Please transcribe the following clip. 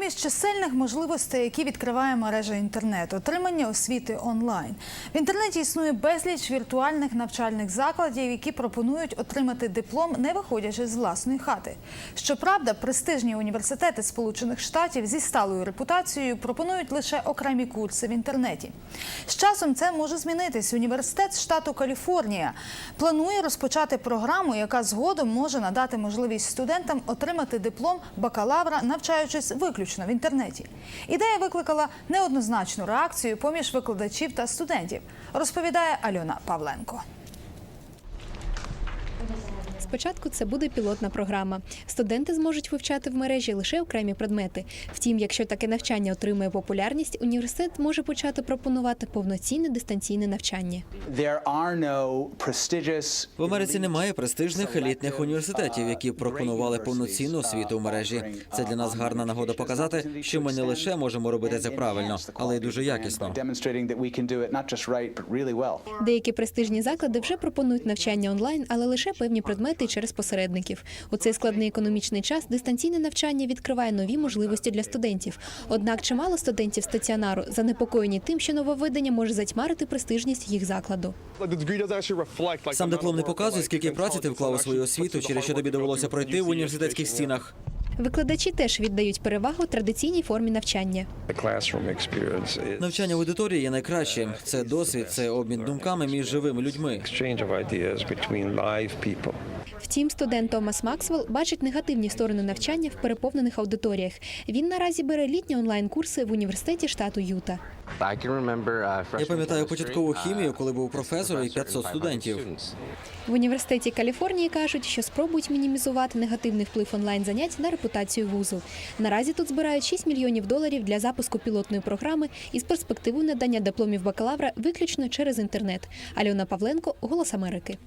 Поміж чисельних можливостей, які відкриває мережа інтернет, отримання освіти онлайн. В інтернеті існує безліч віртуальних навчальних закладів, які пропонують отримати диплом, не виходячи з власної хати. Щоправда, престижні університети Сполучених Штатів зі сталою репутацією пропонують лише окремі курси в інтернеті. З часом це може змінитись. Університет штату Каліфорнія планує розпочати програму, яка згодом може надати можливість студентам отримати диплом бакалавра, навчаючись виключно в інтернеті. Ідея викликала неоднозначну реакцію поміж викладачів та студентів, розповідає Альона Павленко. Спочатку це буде пілотна програма. Студенти зможуть вивчати в мережі лише окремі предмети. Втім, якщо таке навчання отримує популярність, університет може почати пропонувати повноцінне дистанційне навчання. В Америці немає престижних елітних університетів, які пропонували повноцінну освіту в мережі. Це для нас гарна нагода показати, що ми не лише можемо робити це правильно, але й дуже якісно. Деякі престижні заклади вже пропонують навчання онлайн, але лише певні предмети через посередників. У цей складний економічний час дистанційне навчання відкриває нові можливості для студентів. Однак чимало студентів стаціонару занепокоєні тим, що нововведення може затьмарити престижність їх закладу. Сам диплом не показує, скільки праці ти вклав у свою освіту, через що тобі довелося пройти в університетських стінах. Викладачі теж віддають перевагу традиційній формі навчання. Навчання в аудиторії є найкращим. Це досвід, це обмін думками між живими людьми. Втім, студент Томас Максвелл бачить негативні сторони навчання в переповнених аудиторіях. Він наразі бере літні онлайн-курси в університеті штату Юта. Я пам'ятаю початкову хімію, коли був професор і 500 студентів. В університеті Каліфорнії кажуть, що спробують мінімізувати негативний вплив онлайн занять на репутацію вузу. Наразі тут збирають 6 мільйонів доларів для запуску пілотної програми із перспективою надання дипломів бакалавра виключно через інтернет. Альона Павленко, Голос Америки.